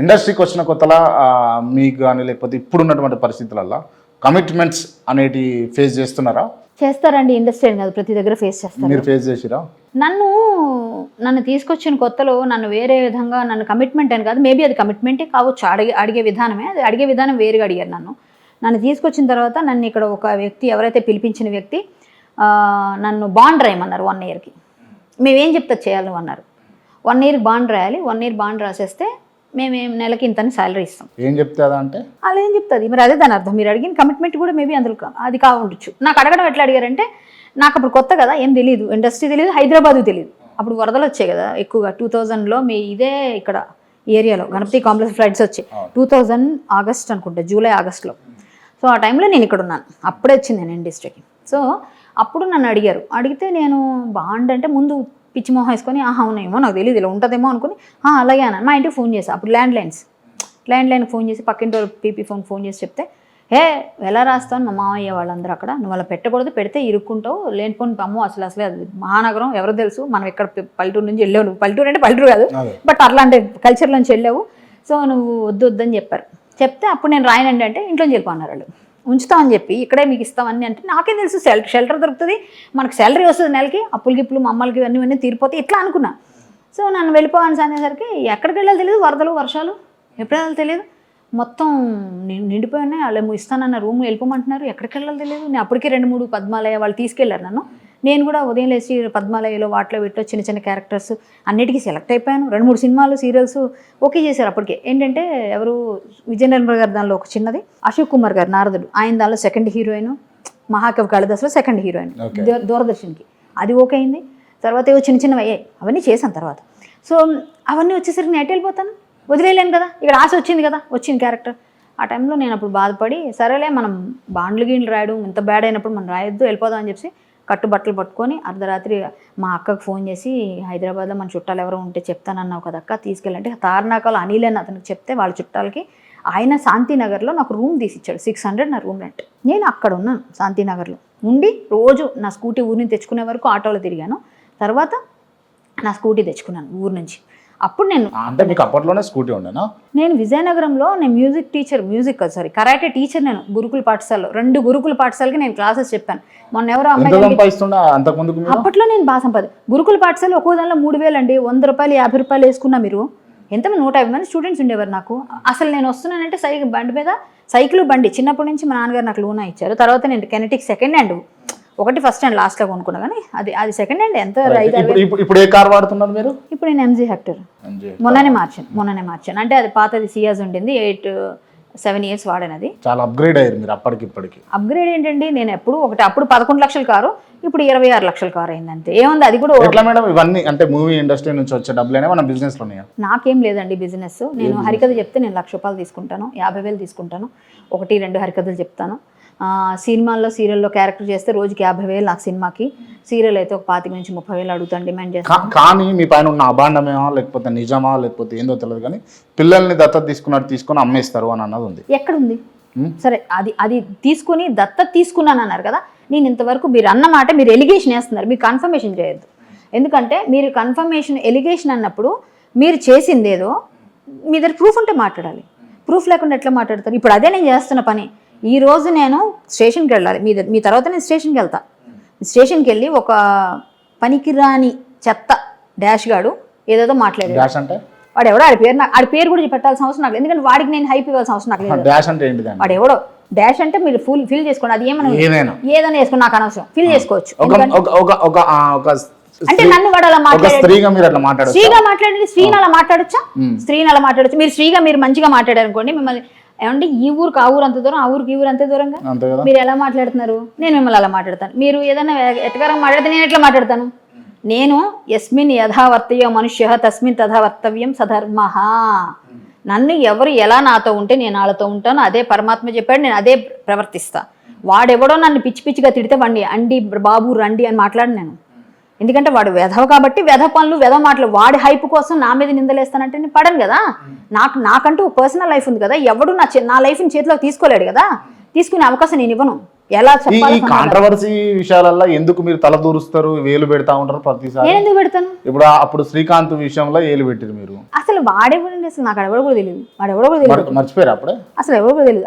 ఇండస్ట్రీకి వచ్చిన కొత్తలా మీకు కానీ లేకపోతే ఇప్పుడు ఉన్నటువంటి పరిస్థితులలో కమిట్మెంట్స్ అనేటి ఫేస్ చేస్తున్నారా? చేస్తారండి ఇండస్ట్రీ అని కాదు ప్రతి దగ్గర ఫేస్ చేస్తారు. మీరు ఫేస్ చేసిరా? నన్ను నన్ను తీసుకొచ్చిన కొత్తలో నన్ను వేరే విధంగా నన్ను కమిట్మెంట్ అని కాదు మేబీ అది కమిట్మెంటే కావచ్చు అడిగే అడిగే విధానమే అది అడిగే విధానం వేరుగా అడిగారు నన్ను. నన్ను తీసుకొచ్చిన తర్వాత నన్ను ఇక్కడ ఒక వ్యక్తి ఎవరైతే పిలిపించిన వ్యక్తి నన్ను బాండ్ రాయమన్నారు వన్ ఇయర్కి మేమేం చెప్తా చేయాలి అన్నారు. వన్ ఇయర్ బాండ్ రాయాలి వన్ ఇయర్ బాండ్ రాసేస్తే మేము నెలకి ఇంతని శాలరీ ఇస్తాం. ఏం చెప్తే అదా అంటే? అలా ఏం చెప్తుంది మరి అదే దాని అర్థం. మీరు అడిగిన కమిట్మెంట్ కూడా మేబీ అందులో కా- అది కా ఉండొచ్చు నాకు అడగడం ఎట్లా అడిగారంటే నాకు అప్పుడు కొత్త కదా ఏం తెలియదు ఇండస్ట్రీ తెలియదు హైదరాబాద్ తెలియదు అప్పుడు వరదలు వచ్చాయి కదా ఎక్కువగా. టూ థౌజండ్లో మీ ఇదే ఇక్కడ ఏరియాలో గణపతి కాంప్లెక్స్ ఫ్లడ్స్ వచ్చాయి. టూ థౌజండ్ ఆగస్ట్ అనుకుంటా జూలై ఆగస్ట్లో. సో ఆ టైంలో నేను ఇక్కడ ఉన్నాను. అప్పుడే వచ్చింది నేను ఇండస్ట్రీకి సో అప్పుడు నన్ను అడిగారు. అడిగితే నేను బాండ్ అంటే ముందు పిచ్చి మొహం వేసుకొని ఆహా అవునేమో నాకు తెలియదు ఇలా ఉంటుందేమో అనుకుని "ఆ, అలాగే అన్నాను. మా ఇంటికి ఫోన్ చేశాను అప్పుడు land lines land line phone చేసి పక్కింటి పీపీ ఫోన్ ఫోన్ చేసి చెప్తే హే ఎలా రాస్తాను మా మామయ్య వాళ్ళందరూ అక్కడ నువ్వు అలా పెట్టకూడదు పెడితే ఇరుక్కుంటావు లేనిపోని అమ్మో అసలు అసలే అది మహానగరం ఎవరు తెలుసు మనం ఇక్కడ పల్లెటూరు నుంచి వెళ్ళావు నువ్వు పల్లెటూరు అంటే పల్లెటూరు కాదు బట్ అట్లాంటి కల్చర్ నుంచి వెళ్ళావు. సో నువ్వు వద్దు వద్దని చెప్పారు. చెప్తే అప్పుడు నేను రాయనండి అంటే ఇంట్లో వెళ్ళిపోన్నారు వాళ్ళు. ఉంచుతామని చెప్పి ఇక్కడే మీకు ఇస్తామని అంటే నాకేం తెలుసు షెల్టర్ షెల్టర్ దొరుకుతుంది. మనకు శాలరీ వస్తుంది నెలకి అప్పులు గిప్పులు మమ్మల్కి ఇవన్నీ ఇవన్నీ తీరిపోతే ఇట్లా అనుకున్నా. సో నన్ను వెళ్ళిపోవాలని అనేసరికి ఎక్కడికి వెళ్ళాలి తెలియదు వరదలు వర్షాలు ఎప్పుడు వెళ్ళాలి తెలియదు మొత్తం ని- నిండిపోయి ఉన్నాయి. వాళ్ళేమో ఇస్తానన్న రూమ్ వెళ్ళిపోమంటున్నారు. ఎక్కడికి వెళ్ళాలి తెలియదు నేను అప్పటికే రెండు మూడు పద్మాలయ వాళ్ళు తీసుకెళ్ళారు నన్ను. నేను కూడా ఉదయం లేచి పద్మాలయలో వాటిలో వీటిలో చిన్న చిన్న క్యారెక్టర్స్ అన్నిటికీ సెలెక్ట్ అయిపోయాను. రెండు మూడు సినిమాలు సీరియల్స్ ఓకే చేశారు అప్పటికే. ఏంటంటే ఎవరు విజయ నిర్మల్ గారు దానిలో ఒక చిన్నది. అశోక్ కుమార్ గారు నారదుడు. ఆయన దానిలో సెకండ్ హీరోయిన్ మహాకవి కాళిదాసులో సెకండ్ హీరోయిన్ దూరదర్శన్కి. అది ఓకే అయింది. తర్వాత ఏవో చిన్న చిన్నవి అయ్యాయి. అవన్నీ చేశాను తర్వాత. సో అవన్నీ వచ్చేసరికి నేను ఎటు వెళ్ళిపోతాను? వదిలేయలేను కదా. ఇక్కడ ఆశ వచ్చింది కదా. వచ్చింది క్యారెక్టర్ ఆ టైంలో నేను అప్పుడు బాధపడి సరేలే మనం బాండ్లు గీండ్లు రాయడం ఇంత బ్యాడ్ అయినప్పుడు మనం రాయొద్దు వెళ్ళిపోదాం అని చెప్పి కట్టుబట్టలు పట్టుకొని అర్ధరాత్రి మా అక్కకు ఫోన్ చేసి హైదరాబాద్లో మన చుట్టాలు ఎవరో ఉంటే చెప్తానన్నావు కదా అక్క తీసుకెళ్ళంటే తారనాకాలు అనిల్ అని అతనికి చెప్తే వాళ్ళ చుట్టాలకి ఆయన శాంతినగర్లో నాకు రూమ్ తీసిచ్చాడు సిక్స్ హండ్రెడ్ నా రూమ్ రెంట్. నేను అక్కడ ఉన్నాను శాంతినగర్లో. ఉండి రోజు నా స్కూటీ ఊరిని తెచ్చుకునే వరకు ఆటోలో తిరిగాను. తర్వాత నా స్కూటీ తెచ్చుకున్నాను ఊరు నుంచి. అప్పుడు నేను అంటే మీకు అప్పట్లోనే స్కూటీ ఉండేనా? నేను విజయనగరంలో నేను music teacher music sorry karate teacher నేను గురుకుల పాఠశాలలో. రెండు గురుకుల పాఠశాలకి నేను క్లాసెస్ చెప్పాను. మొన్న ఎవరో అమ్మాయి అప్పట్లో నేను బాగా సంపాది గురుకుల పాఠశాల ఒక్కో దానిలో మూడు వేలు అండి. వంద రూపాయలు యాభై రూపాయలు వేసుకున్నా మీరు. ఎంతమంది నూట యాభై మంది స్టూడెంట్స్ ఉండేవారు నాకు. అసలు నేను వస్తున్నానంటే సైకిల్ బండి మీద సైకిల్ బండి. చిన్నప్పటి నుంచి మా నాన్నగారు నాకు లోన్ ఇచ్చారు. తర్వాత నేను కెనెటిక్ సెకండ్ హ్యాండ్ ఒకటి ఫస్ట్ హ్యాండ్ లాస్ట్లో కొనుక్కున్నా కానీ అది అది సెకండ్ హ్యాండ్ ఎంత ఇప్పుడు ఏ కార్ వాడుతున్నారు మీరు? ఇప్పుడు నేను ఎంజీ హెక్టర్. మొన్ననే మార్చాను మొన్ననే మార్చాను. అంటే అది పాతది సియాజ్ ఉండింది ఎయిట్ సెవెన్ ఇయర్స్ వాడినది. చాలా అప్గ్రేడ్ అయ్యారు మీరు అప్పటికి ఇప్పటికి అప్గ్రేడ్ ఏంటండి? నేను ఎప్పుడు ఒకటి అప్పుడు పదకొండు లక్షల కారు ఇప్పుడు ఇరవై ఆరు లక్షల కారు అయింది అంతే ఏముంది? అది కూడా ఎట్లా మేడం? ఇవన్నీ అంటే మూవీ ఇండస్ట్రీ నుంచి వచ్చే డబ్బులైనా మన బిజినెస్లోనే నాకేం లేదండి బిజినెస్ నేను హరికథ చెప్తే నేను లక్ష రూపాయలు తీసుకుంటాను యాభై వేలు తీసుకుంటాను. ఒకటి రెండు హరికథలు చెప్తాను. సినిమాల్లో సీరియల్లో క్యారెక్టర్ చేస్తే రోజుకి యాభై వేలు నాకు సినిమాకి. సీరియల్ అయితే ఒక పాతిక నుంచి ముప్పై వేలు అడుగుతాను డిమాండ్ చేస్తాను కానీ మీ పైన ఉన్న అభాండమేమా లేకపోతే నిజమా లేకపోతే ఏందో తెలియదు కానీ పిల్లల్ని దత్తత తీసుకున్నట్టు తీసుకొని అమ్మేస్తారు అని అన్నది ఉంది. ఎక్కడుంది? సరే అది అది తీసుకుని దత్తత తీసుకున్నాను అన్నారు కదా నేను ఇంతవరకు మీరు అన్న మాట మీరు ఎలిగేషన్ వేస్తున్నారు మీరు కన్ఫర్మేషన్ చేయొద్దు. ఎందుకంటే మీరు కన్ఫర్మేషన్ ఎలిగేషన్ అన్నప్పుడు మీరు చేసింది ఏదో మీ దగ్గర ప్రూఫ్ ఉంటే మాట్లాడాలి. ప్రూఫ్ లేకుండా ఎట్లా మాట్లాడతారు? ఇప్పుడు అదే నేను చేస్తున్న పని. ఈ రోజు నేను స్టేషన్కి వెళ్ళాలి. మీ మీ తర్వాత నేను స్టేషన్కి వెళ్తా. స్టేషన్కి వెళ్ళి ఒక పనికిరాని చెత్త డాష్ గాడు ఏదేదో మాట్లాడాడు. డాష్ అంటే? వాడు ఎవడో ఆడి పేరు ఆడి పేరు కూడా పెట్టాల్సిన అవసరం నాకు లేదు. ఎందుకంటే వాడికి నేను హైప్ ఇవ్వాల్సిన అవసరం నాకు లేదు. డాష్ అంటే ఏంటిదండి వాడు ఎవడో డాష్ అంటే మీరు ఫుల్ ఫిల్ చేసుకోండి. అది ఏమన్నా ఏదైనా. వేసుకోండి నాకు అనవసరం. ఫిల్ చేసుకోవచ్చు. అంటే నన్ను వాడు అలా స్త్రీగా మీరు అట్లా మాట్లాడచ్చు? స్త్రీగా మాట్లాడండి స్త్రీని అలా మాట్లాడొచ్చా? స్త్రీని అలా మాట్లాడచ్చు? మీరు స్త్రీగా మీరు మంచిగా మాట్లాడారు అనుకోండి మిమ్మల్ని ఏమంటే ఈ ఊరికి ఆ ఊరు అంత దూరం ఆ ఊరికి ఈ ఊరు అంతే దూరంగా? మీరు ఎలా మాట్లాడుతున్నారు? నేను మిమ్మల్ని అలా మాట్లాడతాను. మీరు ఏదైనా ఎట్టగారం మాట్లాడితే నేను ఎట్లా మాట్లాడతాను? నేను యస్మిన్ యథావర్తయో మనుష్య తస్మిన్ తథా వర్తవ్యం సధర్మ. నన్ను ఎవరు ఎలా నాతో ఉంటే నేను వాళ్ళతో ఉంటాను అదే పరమాత్మ చెప్పాడు నేను అదే ప్రవర్తిస్తా. వాడెవడో నన్ను పిచ్చి పిచ్చిగా తిడితే వాడిని అండి బాబు రండి అని మాట్లాడు నేను. ఎందుకంటే వాడు వెధవ కాబట్టి వెధవ పనులు వెధవ మాటలు వాడి హైప్ కోసం నా మీద నిందలేస్తానంటే నేను పడను కదా. నాకు నాకంటూ పర్సనల్ లైఫ్ ఉంది కదా ఎవడు నా నా లైఫ్ని చేతిలోకి తీసుకోలేడు కదా. తీసుకునే అవకాశం నేను ఇవ్వను. ఎలా చెప్పాలి ఈ కాంట్రవర్సీ విషయాలలో ఎందుకు మీరు తల దూరుస్తారు వేలు పెడతా ఉంటారు ప్రతిసారి? నేను ఎందుకు పెడతాను? ఇప్పుడు అప్పుడు శ్రీకాంత్ విషయంలో ఏలు పెట్టారు మీరు. అసలు వాడెవడండి? అసలు నాకు ఎవడో కూడా తెలియదు వాడు ఎవడో కూడా తెలియదు మర్చిపోయారు అప్పుడే? అసలు ఎవరో కూడా తెలియదు